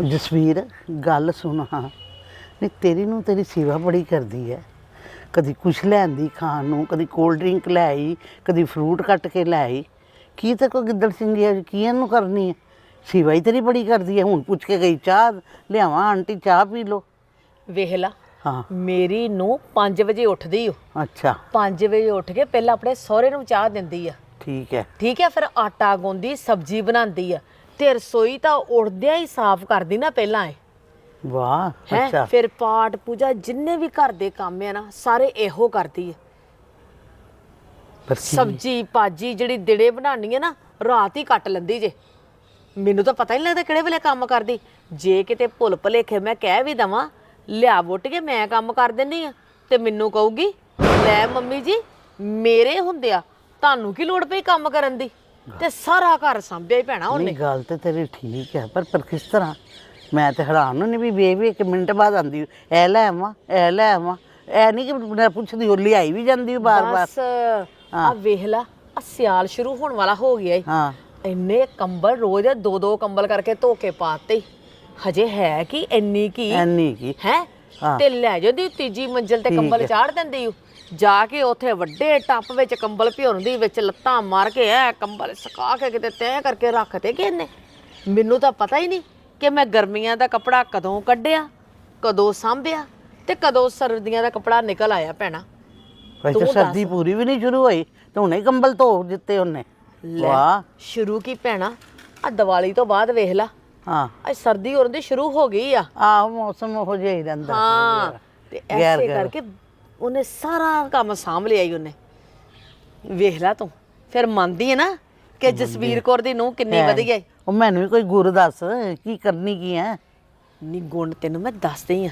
ਜਸਵੀਰ ਗੱਲ ਸੁਣ ਹਾਂ। ਨਹੀਂ ਤੇਰੀ ਨੂੰ ਤੇਰੀ ਸੇਵਾ ਬੜੀ ਕਰਦੀ ਹੈ ਕਦੀ ਕੁਛ ਲੈਂਦੀ ਖਾਣ ਨੂੰ ਕਦੀ ਕੋਲਡ ਡਰਿੰਕ ਲੈ ਆਈ ਕਦੀ ਫਰੂਟ ਕੱਟ ਕੇ ਲੈ ਆਈ। ਕੀ ਤੇ ਕੋ ਗਿੱਦੜ ਸਿੰਘੀ ਹੈ ਕੀ ਇਹਨੂੰ ਕਰਨੀ ਹੈ ਸੇਵਾ ਹੀ ਤੇਰੀ ਬੜੀ ਕਰਦੀ ਹੈ ਹੁਣ ਪੁੱਛ ਕੇ ਗਈ ਚਾਹ ਲਿਆਵਾਂ ਆਂਟੀ ਚਾਹ ਪੀ ਲੋ ਵੇਖ ਲਾ ਹਾਂ। ਮੇਰੀ ਨੂੰ 5 ਵਜੇ ਉੱਠਦੀ ਓ। ਅੱਛਾ। 5 ਵਜੇ ਉੱਠ ਕੇ ਪਹਿਲਾਂ ਆਪਣੇ ਸਹੁਰੇ ਨੂੰ ਚਾਹ ਦਿੰਦੀ ਆ। ਠੀਕ ਹੈ ਠੀਕ ਹੈ ਫਿਰ ਆਟਾ ਗੁੰਦੀ ਸਬਜ਼ੀ ਬਣਾਉਂਦੀ ਆ। ਤੇ ਰਸੋਈ ਤਾਂ ਉੜਦਿਆਂ ਹੀ ਸਾਫ਼ ਕਰਦੀ ਨਾ ਪਹਿਲਾਂ ਏ ਵਾਹ ਹੈ ਅੱਛਾ। ਫਿਰ ਪਾਠ ਪੂਜਾ ਜਿੰਨੇ ਵੀ ਘਰ ਦੇ ਕੰਮ ਆ ਨਾ ਸਾਰੇ ਇਹੋ ਕਰਦੀ ਕੀ- ਸਬਜੀ ਭਾਜੀ ਜਿਹੜੀ ਦਿੜੇ ਬਣਾਉਣੀ ਹੈ ਨਾ ਰਾਤ ਹੀ ਕੱਟ ਲੈਂਦੀ ਜੇ। ਮੈਨੂੰ ਤਾਂ ਪਤਾ ਹੀ ਨਹੀਂ ਲੱਗਦਾ ਕਿਹੜੇ ਵੇਲੇ ਕੰਮ ਕਰਦੀ। ਜੇ ਕਿਤੇ ਭੁੱਲ ਭੁਲੇਖੇ ਮੈਂ ਕਹਿ ਵੀ ਦਵਾਂ ਲਿਆ ਵੁੱਟ ਕੇ ਮੈਂ ਕੰਮ ਕਰ ਦਿੰਨੀ ਆ ਤੇ ਮੈਨੂੰ ਕਹੂਗੀ ਲੈ ਮੰਮੀ ਜੀ ਮੇਰੇ ਹੁੰਦਿਆ ਤੁਹਾਨੂੰ ਕੀ ਲੋੜ ਪਈ ਕੰਮ ਕਰਨ ਦੀ? ਤੇ ਸਾਰਾ ਘਰ ਸੰਭਿਆ ਹੀ ਭੈਣਾ ਉਹਨੇ। ਨਹੀਂ ਗੱਲ ਤੇ ਤੇਰੀ ਠੀਕ ਹੈ ਪਰ ਪਰ ਕਿਸ ਤਰ੍ਹਾਂ? ਮੈਂ ਤੇ ਹੈਰਾਨ ਹੁੰਨੀ ਵੀ ਬੇਬੀ ਇੱਕ ਮਿੰਟ ਬਾਅਦ ਆਂਦੀ ਐ ਲੈ ਆਵਾਂ ਐ ਲੈ ਆਵਾਂ। ਐ ਨਹੀਂ ਕਿ ਮੈਂ ਪੁੱਛਦੀ ਉਹ ਲਿਆਈ ਵੀ ਜਾਂਦੀ ਬਾਰ-ਬਾਰ। ਬਸ ਆ ਵੇਖ ਲਾ ਆ ਸਿਆਲ ਸ਼ੁਰੂ ਹੋਣ ਵਾਲਾ ਹੋ ਗਿਆ ਈ ਹਾਂ। ਇੰਨੇ ਕੰਬਲ ਰੋਜ਼ ਦੇ ਦੋ ਦੋ ਕੰਬਲ ਕਰਕੇ ਧੋ ਕੇ ਪਾਤੇ। ਹਜੇ ਹੈ ਕਿ ਇੰਨੀ ਕੀ? ਐਨੀ ਕੀ? ਹੈ? ਹਾਂ। ਤੇ ਲੈ ਜਾਂਦੀ ਤੀਜੀ ਮੰਜ਼ਲ ਤੇ ਕੰਬਲ ਹੈ। ਚਾੜ ਦਿੰਦੀ ਓ। ਜਾ ਕੇ ਉੱਥੇ ਵੱਡੇ ਟੱਪ ਵਿੱਚ ਕੰਬਲ ਭਿਉਣ ਵਿੱਚ ਲੱਤਾਂ ਮਾਰ ਕੇ ਐ ਕੰਬਲ ਸੁਕਾ ਕੇ ਕਿਤੇ ਤੈਅ ਕਰਕੇ ਰੱਖਤੇ ਕਿ ਇਹਨੇ? ਮੈਨੂੰ ਤਾਂ ਪਤਾ ਹੀ ਨਹੀਂ ਕਿ ਮੈਂ ਗਰਮੀਆਂ ਦਾ ਕੱਪੜਾ ਕਦੋਂ ਕੱਢਿਆ ਕਦੋਂ ਸਾਂਭਿਆ ਤੇ ਕਦੋਂ ਸਰਦੀਆਂ ਦਾ ਕੱਪੜਾ ਨਿਕਲ ਆਇਆ ਭੈਣਾ। ਵੈਸੇ ਤੂੰ ਸਰਦੀ ਪੂਰੀ ਵੀ ਨਹੀਂ ਸ਼ੁਰੂ ਹੋਈ ਤੇ ਹੁਣੇ ਕੰਬਲ ਧੋ ਦਿੱਤੇ ਉਹਨੇ। ਵਾਹ। ਸ਼ੁਰੂ ਕੀ ਭੈਣਾ? ਆ ਦੀਵਾਲੀ ਤੋਂ ਬਾਅਦ ਵੇਖ ਲਾ। ਹਾਂ। ਅੱਜ ਸਰਦੀ ਹੋਣ ਦੀ ਸ਼ੁਰੂ ਹੋ ਗਈ ਆ। ਆਹ ਮੌਸਮ ਹੋ ਜਿਹਾ ਹੀ ਰਹਿੰਦਾ। ਹਾਂ ਤੇ ਐਸੇ। ਕਰਕੇ ਉਹਨੇ ਸਾਰਾ ਕੰਮ ਸਾਂਭ ਲਿਆ ਈ ਉਹਨੇ। ਵੇਖ ਲੈ ਤੂੰ ਫਿਰ ਮੰਨਦੀ ਹੈ ਨਾ ਕਿ ਜਸਵੀਰ ਕੌਰ ਦੀ ਨੂੰ ਕਿੰਨੀ ਹੈ। ਵਧੀਆ ਈ। ਉਹ ਮੈਨੂੰ ਵੀ ਕੋਈ ਗੁਰ ਦੱਸ ਕੀ ਕਰਨੀ ਕੀ ਹੈ ਨੀ ਗੁਣ ਤੈਨੂੰ ਮੈਂ ਦੱਸਦੀ ਆ।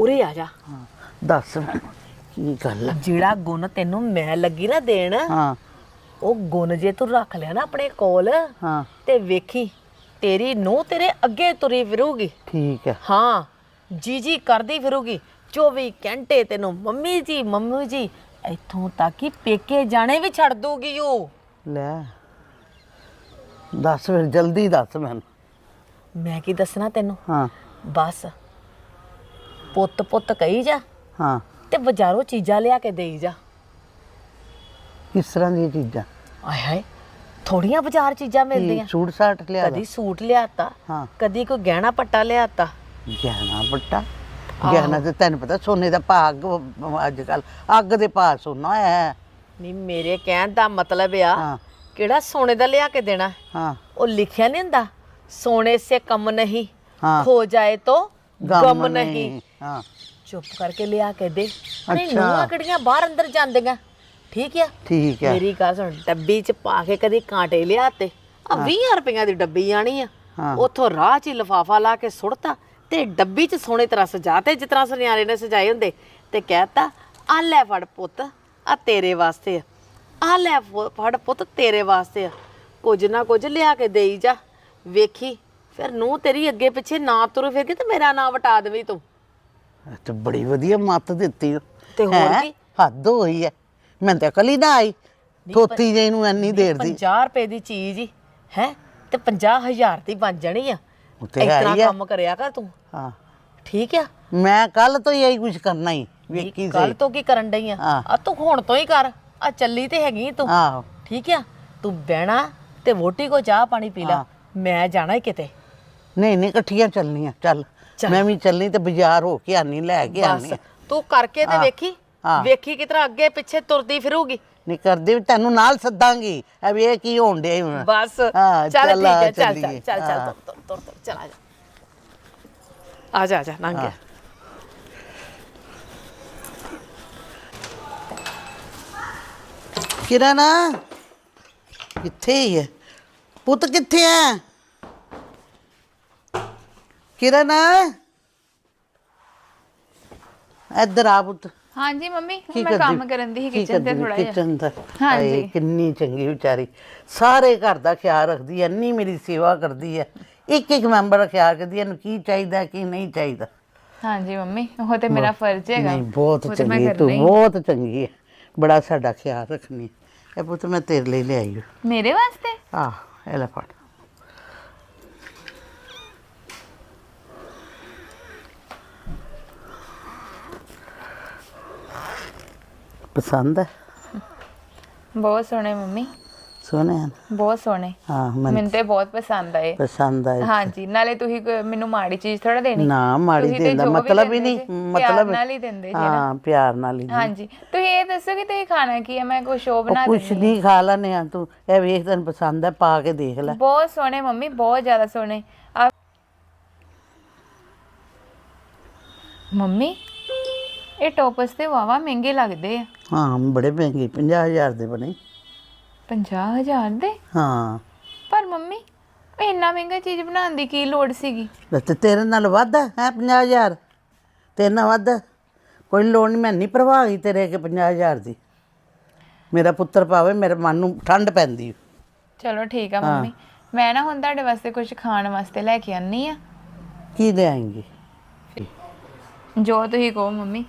ਉਰੇ ਆ ਜਾ। ਹਾਂ ਦੱਸ ਮੈਨੂੰ, ਕੀ ਗੱਲ ਹੈ? ਜਿਹੜਾ ਗੁਣ ਤੈਨੂੰ ਮੈਂ ਲੱਗੀ ਨਾ ਦੇਣ ਹਾਂ। ਉਹ ਗੁਣ ਜੇ ਤੂੰ ਰੱਖ ਲਿਆ ਨਾ ਆਪਣੇ ਕੋਲ ਹਾਂ। ਤੇ ਵੇਖੀ ਤੇਰੀ ਨੂੰ ਤੇਰੇ ਅੱਗੇ ਤੁਰੀ ਫਿਰੂਗੀ। ਠੀਕ ਹੈ ਹਾਂ ਜੀ ਜੀ ਕਰਦੀ ਫਿਰੂਗੀ। 24 ਘੰਟੇ ਤੈਨੂੰ ਮੰਮੀ ਜੀ ਮੰਮੀ ਜੀ ਇੱਥੋਂ ਤੱਕ ਕਿ ਪੇਕੇ ਜਾਣੇ ਵੀ ਛੱਡ ਦੂਗੀ ਉਹ ਲੈ ਦੱਸ ਫਿਰ ਜਲਦੀ ਦੱਸ ਮੈਨੂੰ। ਮੈਂ ਕੀ ਦੱਸਣਾ ਤੈਨੂੰ? ਹਾਂ। ਬਸ ਪੁੱਤ ਪੁੱਤ ਕਹੀ ਜਾ ਹਾਂ। ਤੇ ਬਾਜ਼ਾਰੋਂ ਚੀਜ਼ਾਂ ਲਿਆ ਕੇ ਦੇਈ ਜਾ। ਕਿਸ ਤਰ੍ਹਾਂ ਦੀਆਂ ਚੀਜ਼ਾਂ? ਆਏ ਹਾਏ ਥੋੜੀਆਂ ਬਾਜ਼ਾਰ ਚੀਜ਼ਾਂ ਮਿਲਦੀਆਂ। ਸੂਟ ਸਾਟ ਲਿਆ ਕਦੀ ਸੂਟ ਲਿਆਤਾ ਹਾਂ। ਕਦੀ ਕੋਈ ਗਹਿਣਾ ਪੱਟਾ ਲਿਆਤਾ ਗਹਿਣਾ ਬੱਟਾ ਗਹਿਣਾ ਤੇ ਤੈਨੂੰ ਪਤਾ ਸੋਨੇ ਦਾ ਭਾਗ ਅੱਜ ਕੱਲ ਅੱਗ ਦੇ ਭਾਅ ਸੋਨਾ ਹੈ। ਨਹੀਂ ਮੇਰੇ ਕਹਿਣ ਦਾ ਮਤਲਬ ਆ ਕਿਹੜਾ ਸੋਨੇ ਦਾ ਲਿਆ ਕੇ ਦੇਣਾ? ਹਾਂ। ਉਹ ਲਿਖਿਆ ਨਹੀਂ ਹੁੰਦਾ ਸੋਨੇ ਸੇ ਕਮ ਨਹੀਂ ਹਾਂ। ਜਾਏ ਤੋ ਗਮ ਨਹੀਂ ਹਾਂ। ਚੁੱਪ ਕਰਕੇ ਲਿਆ ਕੇ ਦੇ। ਅਰੇ ਅੱਛਾ। ਨੂੰਹਾਂ ਕਿਹੜੀਆਂ ਬਾਹਰ ਅੰਦਰ ਜਾਂਦੀਆਂ? ਠੀਕ ਆ? ਠੀਕ ਹੈ ਮੇਰੀ ਗੱਲ ਸੁਣ ਡੱਬੀ ਚ ਪਾ ਕੇ ਕਦੀ ਕਾਂਟੇ ਲਿਆਤੇ ਆ 20 ਰੁਪਈਆਂ ਦੀ ਡੱਬੀ ਆਣੀ ਆ। ਹਾਂ। ਉਥੋਂ ਰਾਹ 'ਚ ਹੀ ਲਫਾਫਾ ਲਾ ਕੇ ਸੁੱਟਤਾ। ਤੇ ਡੱਬੀ 'ਚ ਸੋਹਣੇ ਤਰ੍ਹਾਂ ਸਜਾਤੇ ਜਿਸ ਤਰ੍ਹਾਂ ਸੁਨਿਆਰੇ ਨੇ ਸਜਾਏ ਹੁੰਦੇ ਤੇ ਕਹਿਤਾ ਆ ਲੈ ਫੜ ਪੁੱਤ ਆ ਤੇਰੇ ਵਾਸਤੇ ਆ। ਆ ਲੈ ਫ- ਫੜ ਪੁੱਤ ਤੇਰੇ ਵਾਸਤੇ ਆ। ਕੁਝ ਨਾ ਕੁਝ ਲਿਆ ਕੇ ਦੇਈ ਜਾ। ਵੇਖੀ ਫਿਰ ਨੂੰ ਤੇਰੀ ਅੱਗੇ ਪਿੱਛੇ ਨਾ ਤੁਰ ਫਿਰ ਕੇ ਤੇ ਮੇਰਾ ਨਾਂ ਵਟਾ ਦੇਵੀਂ ਤੂੰ। ਇਹ ਤੇ ਬੜੀ ਵਧੀਆ ਮੱਤ ਦਿੱਤੀ ਓ। ਤੇ ਹੋਰ ਹੈਂ? ਕੀ? ਹੱਦ ਹੋਈ ਹੈ ਮੈਂ ਤਾਂ ਕਲੀ ਨਾ ਆਈ। ਥੋਤੀ ਜੇ ਨੂੰ ਇੰਨੀ ਦੇਰ ਦੀ। 50 ਰੁਪਏ ਦੀ ਚੀਜ਼ ਹੀ ਹੈ? ਤੇ 50000 ਦੀ ਬਣ ਜਾਣੀ ਆ। ਉਹ ਤੇ ਇਸ ਹੈ ਤਰ੍ਹਾਂ ਹੀ ਆ। ਕੰਮ ਕਰਿਆ ਕਰ ਤੂੰ। ਹਾਂ। ਠੀਕ ਆ? ਮੈਂ ਕੱਲ ਤੋਂ ਹੀ ਇਹੀ ਕੁਝ ਕਰਨਾ ਹੀ ਵੇਖੀ ਕੱਲ ਤੋਂ ਕੀ ਕਰਨ ਡਈ ਆ? ਹਾਂ। ਆ ਤੂੰ ਹੁਣ ਤੋਂ ਹੀ ਕਰ। ਆ ਚੱਲੀ ਤੇ ਹੈਗੀ ਤੂੰ। ਆਹੋ। ਠੀਕ ਆ? ਤੂੰ ਬਹਿਣਾ ਤੇ ਵੋਟੀ ਕੋ ਚਾਹ ਪਾਣੀ ਪੀ ਲੈ। ਹਾਂ। ਮੈਂ ਜਾਣਾ ਕਿਤੇ। ਨਹੀਂ ਨਹੀਂ ਇਕੱਠੀਆਂ ਚੱਲਣੀਆਂ ਚੱਲ। ਚੱਲ। ਮੈਂ ਵੀ ਚੱਲਣੀ ਤੇ ਬਾਜ਼ਾਰ ਹੋ ਕੇ ਆਨੀ ਲੈ ਕੇ ਆਨੀ। ਬਸ। ਤੂੰ ਕਰਕੇ ਤੇ ਹਾਂ। ਵੇਖੀ। ਹਾਂ। ਵੇਖੀ ਕਿਤਰਾ ਅੱਗੇ ਪਿੱਛੇ ਤੁਰਦੀ ਫਿਰੂਗੀ। ਨਹੀਂ ਕਰਦੀ ਵੀ ਤੈਨੂੰ ਨਾਲ ਸੱਦਾਂਗੀ। ਐ ਵੀ ਇਹ ਕੀ ਹੋਣ ਡਿਆ ਹੁਣ। ਬਸ। ਹਾਂ, ਚੱਲ ਚੱਲ ਠੀਕ ਆ, ਹੈ ਚੱਲ ਚੱਲ ਚੱਲੀਏ। ਚੱਲ ਚੱਲ ਹਾਂ। ਤੁਰ ਤੁਰ ਤੁਰ ਤੁਰ ਚੱਲ ਆ ਜਾ। ਆ ਜਾ ਆ ਜਾ ਲੰਘ ਗਿਆ। ਕਿਰਨ ਕਿੱਥੇ ਹੀ ਹੈ ਪੁੱਤ ਕਿੱਥੇ ਹੈ ਕਿਰਨ। ਇੱਧਰ ਆ ਪੁੱਤ। ਹਾਂਜੀ ਮੰਮੀ ਮੈਂ ਕੰਮ ਕਰਨ ਦੀ ਸੀ ਕਿਚਨ ਤੇ ਥੋੜਾ ਜਿਹਾ। ਕਿਚਨ ਦਾ? ਹਾਂਜੀ। ਕਿੰਨੀ ਚੰਗੀ ਵਿਚਾਰੀ। ਸਾਰੇ ਘਰ ਦਾ ਖਿਆਲ ਰੱਖਦੀ ਹੈ ਇੰਨੀ ਮੇਰੀ ਸੇਵਾ ਕਰਦੀ ਹੈ ਇੱਕ ਇੱਕ ਮੈਂਬਰ ਦਾ ਖਿਆਲ ਕਰਦੀ ਹੈ ਇਹਨੂੰ ਕੀ ਚਾਹੀਦਾ ਕੀ ਨਹੀਂ ਚਾਹੀਦਾ। ਹਾਂਜੀ ਮੰਮੀ ਉਹ ਤੇ ਮੇਰਾ ਫਰਜ਼ ਹੈਗਾ। ਨਹੀਂ ਬਹੁਤ ਚੰਗੀ ਤੂੰ। ਬਹੁਤ ਚੰਗੀ ਹੈ ਬੜਾ ਸਾਡਾ ਖਿਆਲ ਰੱਖਣੀ। ਇਹ ਪੁੱਤ ਮੈਂ ਤੇਰੇ ਲਈ ਲਿਆਈ ਹਾਂ ਮੇਰੇ ਵਾਸਤੇ? ਆਹ ਇਹ ਲੈ ਫੜ। ਪਸੰਦ ਹੈ? ਬਹੁਤ ਸੋਹਣੇ ਮੰਮੀ। ਸੋਹਣੇ ਹਨ? ਬਹੁਤ ਸੋਹਣੇ। ਹਾਂ ਮੈਨੂੰ ਮੈਨੂੰ ਤੇ ਬਹੁਤ ਪਸੰਦ ਆਏ। ਪਸੰਦ ਆਏ। ਹਾਂਜੀ ਨਾਲੇ ਤੁਸੀਂ ਕੋਈ ਮੈਨੂੰ ਮਾੜੀ ਚੀਜ਼ ਥੋੜਾ ਦੇਣੀ। ਨਾ ਮਾੜੀ ਤੁਸੀਂ ਤੇ ਜੋ ਵੀ ਮਤਲਬ ਹੀ ਦਿੰਦੇ ਨਹੀਂ ਜੇ, ਪਿਆਰ ਮਤਲਬ ਨਾਲ ਹੀ ਦਿੰਦੇ ਜੇ ਨਾ। ਹਾਂ ਪਿਆਰ ਨਾਲ ਹੀ ਹਾਂਜੀ ਤੁਸੀਂ ਇਹ ਦੱਸੋ ਕਿ ਤੁਸੀਂ ਖਾਣਾ ਕੀ ਹੈ? ਮੈਂ ਕੁਛ ਸ਼ੋਅ ਉਹ ਬਣਾ ਕੁਛ ਦਿੰਦੀ ਨਹੀਂ ਖਾ ਲੈਨੇ ਆ ਤੂੰ ਇਹ ਵੇਖ ਤੈਨੂੰ ਪਸੰਦ ਹੈ ਪਾ ਕੇ ਦੇਖ ਲੈ। ਬਹੁਤ ਸੋਹਣੇ ਮੰਮੀ ਬਹੁਤ ਜ਼ਿਆਦਾ ਸੋਹਣੇ। ਆ ਮੰਮੀ ਇਹ ਟੋਪਸ ਤੇ ਵਾਵਾ ਮਹਿੰਗੇ ਲੱਗਦੇ ਆ। ਹਾਂ ਬੜੇ ਮਹਿੰਗੇ 50000 ਦੇ ਬਣੇ। 50000 ਦੇ? ਹਾਂ। ਪਰ ਮੰਮੀ ਇੰਨਾ ਮਹਿੰਗਾ ਚੀਜ਼ ਬਣਾਉਣ ਦੀ ਕੀ ਲੋੜ ਸੀਗੀ? ਲੈ ਤੇ ਤੇਰੇ ਨਾਲ ਵੱਧ ਹੈ 50000 ਤੇਰੇ ਨਾਲ ਵੱਧ? ਕੋਈ ਲੋੜ ਨਹੀਂ ਮੈਂ ਨਹੀਂ ਗਈ ਤੇਰੇ ਕਿ 50000 ਦੀ। ਮੇਰਾ ਪੁੱਤਰ ਪਾਵੇ ਮੇਰੇ ਮਨ ਨੂੰ ਠੰਡ ਪੈਂਦੀ ਚਲੋ ਠੀਕ ਆ ਮੰਮੀ। ਮੈਂ ਨਾ ਹੁਣ ਤੁਹਾਡੇ ਵਾਸਤੇ ਕੁਝ ਖਾਣ ਵਾਸਤੇ ਲੈ ਕੇ ਆਨੀ ਆ। ਕੀ ਆਏਂਗੀ? ਜੋ ਤੁਸੀਂ ਕਹੋ ਮੰਮੀ।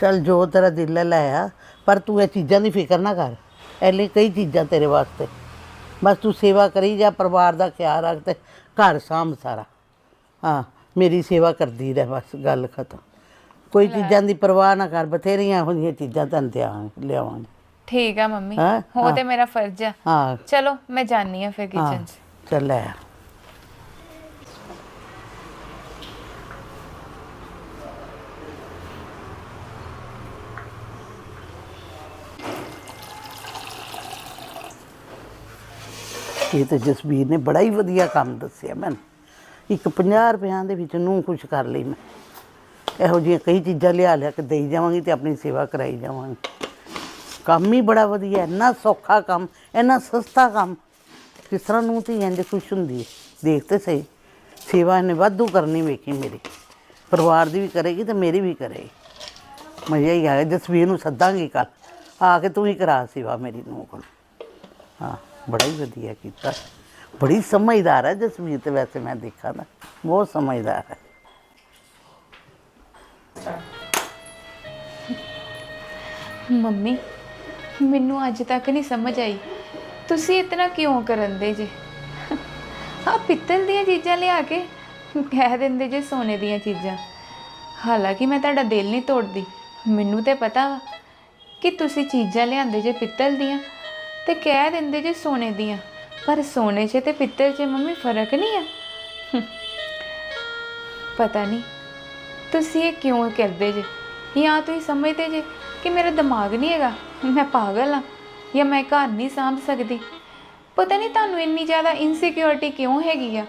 ਚਲ ਜੋ ਤੇਰਾ ਦਿਲ ਹੈ ਲੈ ਆ ਪਰ ਤੂੰ ਇਹ ਚੀਜ਼ਾਂ ਦੀ ਫਿਕਰ ਨਾ ਕਰ। ਲਈ ਕਈ ਚੀਜ਼ਾਂ ਤੇਰੇ ਵਾਸਤੇ। ਬਸ ਤੂੰ ਸੇਵਾ ਕਰੀ ਜਾ ਪਰਿਵਾਰ ਦਾ ਖਿਆਲ ਰੱਖ ਤੇ ਘਰ ਸਾਂਭ ਸਾਰਾ। ਹਾਂ ਮੇਰੀ ਸੇਵਾ ਕਰਦੀ ਰਹਿ ਬਸ ਗੱਲ ਖਤਮ। ਕੋਈ ਚੀਜ਼ਾਂ ਦੀ ਪਰਵਾਹ ਨਾ ਕਰ ਬਥੇਰੀਆਂ ਜਿਹੀਆਂ ਚੀਜ਼ਾਂ ਤੈਨੂੰ ਧਿਆਨ ਲਿਆਵਾਂਗੇ। ਠੀਕ ਆ ਮੰਮੀ। ਹੈਂ? ਹੋ। ਤੇ ਮੇਰਾ ਫਰਜ਼ ਆ। ਹਾਂ। ਚਲੋ ਮੈਂ ਜਾਣੀ ਆ ਫਿਰ ਹਾਂ। ਕਿਚਨ 'ਚ। ਚੱਲ ਲੈ ਆ। ਇਹ ਤਾਂ ਜਸਬੀਰ ਨੇ ਬੜਾ ਹੀ ਵਧੀਆ ਕੰਮ ਦੱਸਿਆ। ਮੈਨੂੰ ਇੱਕ 50 ਰੁਪਿਆਂ ਦੇ ਵਿੱਚ ਨੂੰ ਖੁਸ਼ ਕਰ ਲਈ ਮੈਂ। ਇਹੋ ਜਿਹੀਆਂ ਕਈ ਚੀਜ਼ਾਂ ਲਿਆ ਲਿਆ ਕੇ ਦੇਈ ਜਾਵਾਂਗੀ ਤੇ ਆਪਣੀ ਸੇਵਾ ਕਰਾਈ ਜਾਵਾਂਗੀ। ਕੰਮ ਹੀ ਬੜਾ ਵਧੀਆ, ਇੰਨਾ ਸੌਖਾ ਕੰਮ, ਇੰਨਾ ਸਸਤਾ ਕੰਮ। ਕਿਸ ਤਰ੍ਹਾਂ ਨੂੰ ਧੀ ਇੰਜ ਖੁਸ਼ ਹੁੰਦੀ ਹੈ ਦੇਖ ਤੇ ਸਹੀ, ਸੇਵਾ ਇਹਨੇ ਵਾਧੂ ਕਰਨੀ ਵੇਖੀ ਮੇਰੀ। ਪਰਿਵਾਰ ਦੀ ਵੀ ਕਰੇਗੀ ਤੇ ਮੇਰੀ ਵੀ ਕਰੇਗੀ। ਮਜ਼ਾ ਹੀ ਆ ਗਿਆ ਜਸਵੀਰ ਨੂੰ ਸੱਦਾਂਗੀ ਕੱਲ ਆ ਕੇ ਤੂੰ ਹੀ ਕਰਾ ਸੇਵਾ ਮੇਰੀ ਨੂੰ ਕੋਲ। ਹਾਂ। ਬੜਾ ਹੀ ਵਧੀਆ ਕੀਤਾ। ਬੜੀ ਸਮਝਦਾਰ ਹੈ ਜਸਵੀਰ ਵੈਸੇ ਮੈਂ ਦੇਖਾਂ ਨਾ ਬਹੁਤ ਸਮਝਦਾਰ ਹੈ। ਮੰਮੀ, ਮੈਨੂੰ ਅੱਜ ਤੱਕ ਨਹੀਂ ਸਮਝ ਆਈ। ਤੁਸੀਂ ਇਤਨਾ ਕਿਉਂ ਕਰਨ ਦੇ ਜੇ? ਆ ਪਿੱਤਲ ਦੀਆਂ ਚੀਜ਼ਾਂ ਲਿਆ ਕੇ ਕਹਿ ਦਿੰਦੇ ਜੇ ਸੋਨੇ ਦੀਆਂ ਚੀਜ਼ਾਂ। ਹਾਲਾਂਕਿ ਮੈਂ ਤੁਹਾਡਾ ਦਿਲ ਨਹੀਂ ਤੋੜਦੀ। ਮੈਨੂੰ ਤੇ ਪਤਾ ਵਾ ਕਿ ਤੁਸੀਂ ਚੀਜ਼ਾਂ ਲਿਆਂਦੇ ਜੇ ਪਿੱਤਲ ਦੀਆਂ। ਤੇ ਕਹਿ ਦਿੰਦੇ ਜੇ ਸੋਨੇ ਦੀਆਂ। ਪਰ ਸੋਨੇ 'ਚ ਤੇ ਪਿੱਤਲ 'ਚ ਮੰਮੀ ਫ਼ਰਕ ਨਹੀਂ ਆ। ਪਤਾ ਨਹੀਂ, ਤੁਸੀਂ ਇਹ ਕਿਉਂ ਕਰਦੇ ਜੇ? ਜਾਂ ਤੁਸੀਂ ਸਮਝਦੇ ਜੇ ਕਿ ਮੇਰਾ ਦਿਮਾਗ ਨਹੀਂ ਹੈਗਾ? ਮੈਂ ਪਾਗਲ ਆ ਜਾਂ ਮੈਂ ਘਰ ਨਹੀਂ ਸਾਂਭ ਸਕਦੀ? ਪਤਾ ਨਹੀਂ ਤੁਹਾਨੂੰ ਇੰਨੀ ਜ਼ਿਆਦਾ ਇਨਸਿਕਿਉਰਿਟੀ ਕਿਉਂ ਹੈਗੀ ਆ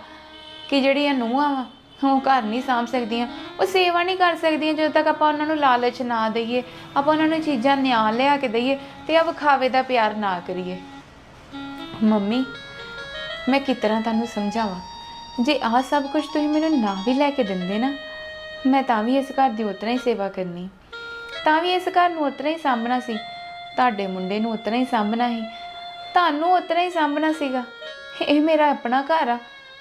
ਕਿ ਜਿਹੜੀਆਂ ਨੂੰਹਾਂ ਵਾ, ਉਹ ਘਰ ਨਹੀਂ ਸਾਂਭ ਸਕਦੀਆਂ ਉਹ ਸੇਵਾ ਨਹੀਂ ਕਰ ਸਕਦੀਆਂ ਜਦੋਂ ਤੱਕ ਆਪਾਂ ਉਹਨਾਂ ਨੂੰ ਲਾਲਚ ਨਾ ਦਈਏ। ਆਪਾਂ ਉਹਨਾਂ ਨੂੰ ਚੀਜ਼ਾਂ ਨਿਆਂ ਲਿਆ ਕੇ ਦਈਏ ਤੇ ਆ ਵਿਖਾਵੇ ਦਾ ਪਿਆਰ ਨਾ ਕਰੀਏ। ਮੰਮੀ, ਮੈਂ ਕਿਸ ਤਰ੍ਹਾਂ ਤੁਹਾਨੂੰ ਸਮਝਾਵਾਂ? ਜੇ ਆਹ ਸਭ ਕੁਝ ਤੁਸੀਂ ਮੈਨੂੰ ਨਾ ਵੀ ਲੈ ਕੇ ਦਿੰਦੇ ਨਾ, ਮੈਂ ਤਾਂ ਵੀ ਇਸ ਘਰ ਦੀ ਉਤਨਾ ਹੀ ਸੇਵਾ ਕਰਨੀ। ਤਾਂ ਵੀ ਇਸ ਘਰ ਨੂੰ ਉਤਨਾ ਹੀ ਸਾਂਭਣਾ ਸੀ। ਤੁਹਾਡੇ ਮੁੰਡੇ ਨੂੰ ਉਤਨਾ ਹੀ ਸਾਂਭਣਾ ਸੀ। ਤੁਹਾਨੂੰ ਉਤਨਾ ਹੀ ਸਾਂਭਣਾ ਸੀਗਾ। ਇਹ ਮੇਰਾ ਆਪਣਾ ਘਰ ਆ।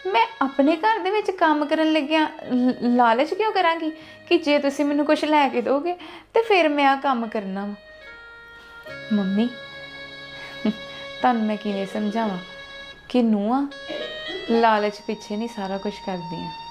ਮੈਂ ਆਪਣੇ ਘਰ ਦੇ ਵਿੱਚ ਕੰਮ ਕਰਨ ਲੱਗਿਆ ਲ- ਲਾਲਚ ਕਿਉਂ ਕਰਾਂਗੀ? ਕਿ ਜੇ ਤੁਸੀਂ ਮੈਨੂੰ ਕੁਝ ਲੈ ਕੇ ਦੋਗੇ, ਤੇ ਫਿਰ ਮੈਂ ਆ ਕੰਮ ਕਰਨਾ ਵਾ। ਮੰਮੀ, ਤੁਹਾਨੂੰ ਮੈਂ ਕਿਵੇਂ ਸਮਝਾਵਾਂ? ਕਿ ਨੂੰਹਾਂ ਲਾਲਚ ਪਿੱਛੇ ਨਹੀਂ ਸਾਰਾ ਕੁਝ ਕਰਦੀਆਂ।